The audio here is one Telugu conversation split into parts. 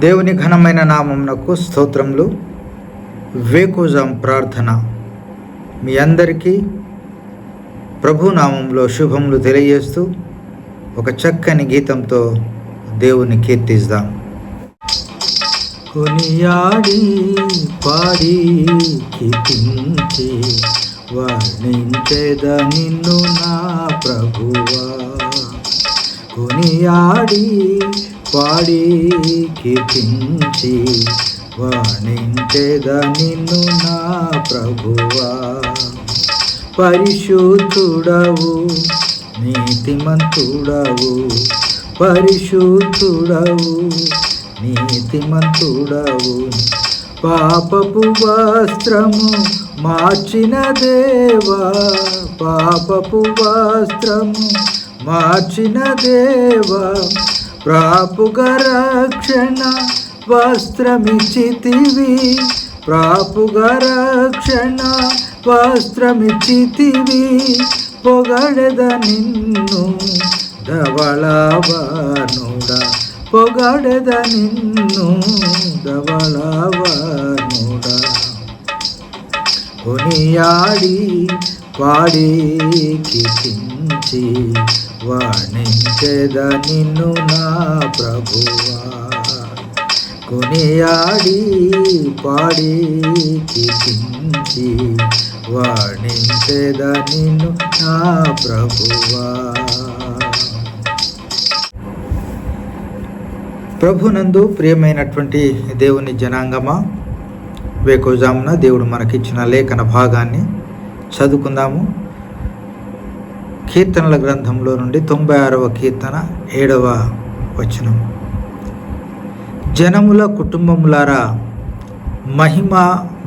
దేవుని ఘనమైన నామమునకు స్తోత్రములు. వేకోజాం ప్రార్థన. మీ అందరికీ ప్రభు నామంలో శుభములు తెలియజేస్తూ ఒక చక్కని గీతంతో దేవుని కీర్తిస్తాం కొనియాడి పాడి కీర్తించి వర్ణించేద నిన్ను నా ప్రభువా. కొనియాడి పాడి కీర్తించి వర్ణించేద నిన్ను నా ప్రభువా. పరిశుద్ధుడవు నీతిమంతుడవు. పరిశుద్ధుడవు నీతిమంతుడవు. పాపపు వస్త్రము మార్చిన దేవా. పాపపు వస్త్రము మార్చిన దేవా. ప్రాపుగ రక్షణ వస్త్రమిచ్చితివి. ప్రాపుగ రక్షణ వస్త్రమిచ్చితివి. పొగడద నిన్ను ధవళవానుడా. పొగడద నిన్ను ధవళవానుడా. కొనియాడి పాడి కించి వాణించెద నిన్ను నా ప్రభువా. కొనియాడి పాడి కీర్తించి వాణించెద నిన్ను నా ప్రభువా. ప్రభునందు ప్రియమైనటువంటి దేవుని జనాంగమా వేకోజామున దేవుడు మనకిచ్చిన లేఖన భాగాన్ని చదువుకుందాము. కీర్తనల గ్రంథంలో నుండి తొంభై ఆరవ కీర్తన ఏడవ వచనం. జనముల కుటుంబములారా మహిమ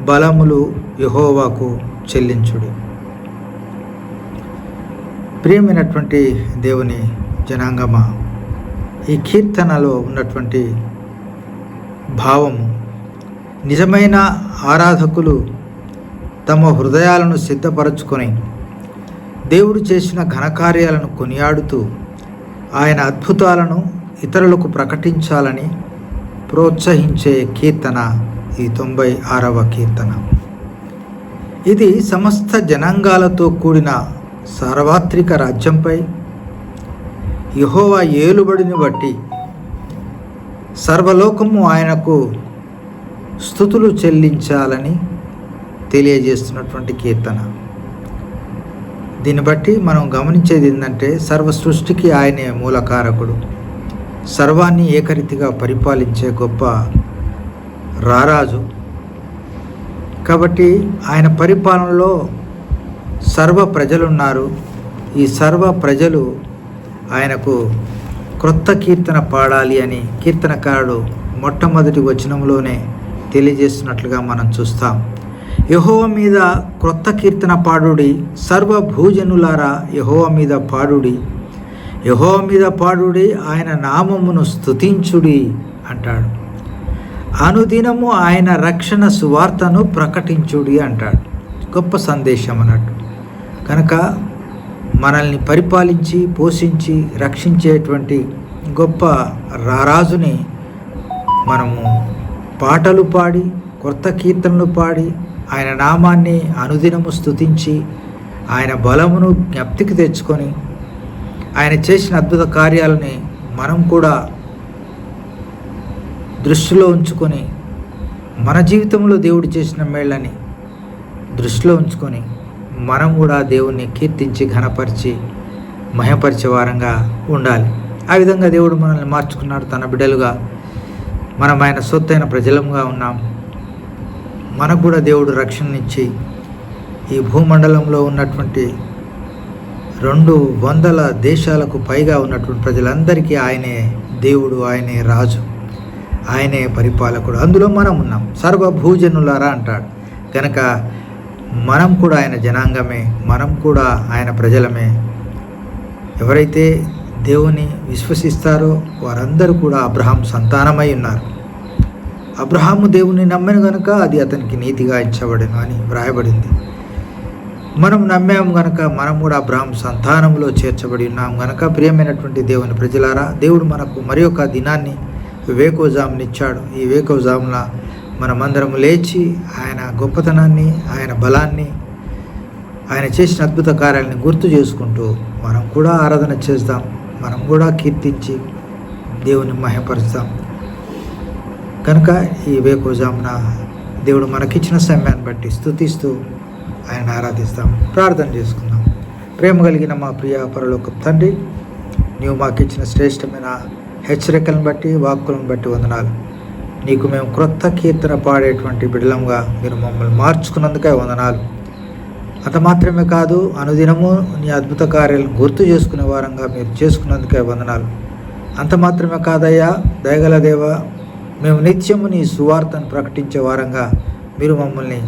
బలములు యహోవాకు చెల్లించుడు. ప్రియమైనటువంటి దేవుని జనాంగమా ఈ కీర్తనలో ఉన్నటువంటి భావము నిజమైన ఆరాధకులు తమ హృదయాలను సిద్ధపరచుకొని దేవుడు చేసిన ఘనకార్యాలను కొనియాడుతూ ఆయన అద్భుతాలను ఇతరులకు ప్రకటించాలని ప్రోత్సహించే కీర్తన ఈ తొంభై ఆరవ కీర్తన. ఇది సమస్త జనాంగాలతో కూడిన సార్వత్రిక రాజ్యంపై యహోవా ఏలుబడిని బట్టి సర్వలోకము ఆయనకు స్థుతులు చెల్లించాలని తెలియజేస్తున్నటువంటి కీర్తన. దీన్ని బట్టి మనం గమనించేది ఏంటంటే సర్వ సృష్టికి ఆయనే మూలకారకుడు సర్వాన్ని ఏకరీతిగా పరిపాలించే గొప్ప రారాజు. కాబట్టి ఆయన పరిపాలనలో సర్వ ప్రజలున్నారు. ఈ సర్వ ప్రజలు ఆయనకు క్రొత్త కీర్తన పాడాలి అని కీర్తనకారుడు మొట్టమొదటి వచనంలోనే తెలియజేస్తున్నట్లుగా మనం చూస్తాం. యహోవ మీద క్రొత్త కీర్తన పాడుడి సర్వభూజనులారా యహోవ మీద పాడుడి. యహోవ మీద పాడుడి ఆయన నామమును స్తుతించుడి అంటాడు. అనుదినము ఆయన రక్షణ సువార్తను ప్రకటించుడి అంటాడు. గొప్ప సందేశం అన్నట్టు. కనుక మనల్ని పరిపాలించి పోషించి రక్షించేటువంటి గొప్ప రారాజుని మనము పాటలు పాడి కొత్త కీర్తనలు పాడి ఆయన నామాన్ని అనుదినము స్తుతించి ఆయన బలమును జ్ఞప్తికి తెచ్చుకొని ఆయన చేసిన అద్భుత కార్యాలని మనం కూడా దృష్టిలో ఉంచుకొని మన జీవితంలో దేవుడు చేసిన మేళ్ళని దృష్టిలో ఉంచుకొని మనం కూడా దేవుణ్ణి కీర్తించి ఘనపరిచి మహపరిచే వారంగా ఉండాలి. ఆ విధంగా దేవుడు మనల్ని మార్చుకున్నాడు తన బిడ్డలుగా. మనం ఆయన సొత్తైన ప్రజలంగా ఉన్నాం. మనకు కూడా దేవుడు రక్షణనిచ్చి ఈ భూమండలంలో ఉన్నటువంటి రెండు వందల దేశాలకు పైగా ఉన్నటువంటి ప్రజలందరికీ ఆయనే దేవుడు ఆయనే రాజు ఆయనే పరిపాలకుడు. అందులో మనం ఉన్నాం. సర్వభూజనులారా అంటాడు. కనుక మనం కూడా ఆయన జనాంగమే మనం కూడా ఆయన ప్రజలమే ఎవరైతే దేవుని విశ్వసిస్తారో వారందరూ కూడా అబ్రహాం సంతానమై ఉన్నారు. అబ్రహాము దేవుని నమ్మిన కనుక అది అతనికి నీతిగా ఇచ్చబడను అని వ్రాయబడింది. మనం నమ్మాము గనక మనం కూడా అబ్రహాం సంతానంలో చేర్చబడి ఉన్నాం గనక ప్రియమైనటువంటి దేవుని ప్రజలారా దేవుడు మనకు మరి ఒక దినాన్ని వేకోజామునిచ్చాడు ఈ వేకోజామున మనమందరం లేచి ఆయన గొప్పతనాన్ని ఆయన బలాన్ని ఆయన చేసిన అద్భుత కార్యాలని గుర్తు చేసుకుంటూ మనం కూడా ఆరాధన చేద్దాం మనం కూడా కీర్తించి దేవుని మహిమపరుస్తాం. కనుక ఈ వేకోజామున దేవుడు మనకిచ్చిన సమయాన్ని బట్టి స్థుతిస్తూ ఆయన ఆరాధిస్తాం. ప్రార్థన చేసుకుందాం. ప్రేమ కలిగిన మా ప్రియ పరలోక తండ్రి నీవు మాకు ఇచ్చిన శ్రేష్టమైన హెచ్చరికలను బట్టి వాక్కులను బట్టి వందనాలు. నీకు మేము క్రొత్త కీర్తన పాడేటువంటి బిడలంగా మీరు మమ్మల్ని మార్చుకున్నందుకే వందనాలు. అంత మాత్రమే కాదు అనుదినము నీ అద్భుత కార్యాలను గుర్తు చేసుకునే వారంగా మీరు చేసుకున్నందుకే వందనాలు. అంత మాత్రమే కాదయ్యా దయగల దేవ మేము నిత్యము నీ సువార్తను ప్రకటించే వారంగా మీరు మమ్మల్ని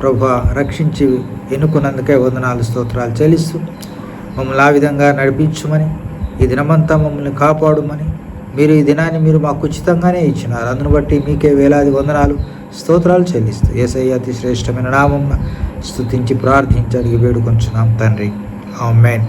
ప్రభా రక్షించి ఎన్నుకున్నందుకే వందనాలు స్తోత్రాలు చెల్లిస్తూ మమ్మల్ని ఆ విధంగా నడిపించమని ఈ దినమంతా మమ్మల్ని కాపాడుమని మీరు ఈ దినాన్ని మీరు మాకు ఉచితంగానే ఇచ్చినారు. అందును బట్టి మీకే వేలాది వందనాలు స్తోత్రాలు చెల్లిస్తూ ఏసయ్య అతి శ్రేష్టమైన నామం స్తుతించి ప్రార్థించి అడిగి వేడుకొంచున్నాం తండ్రి. ఆమెన్.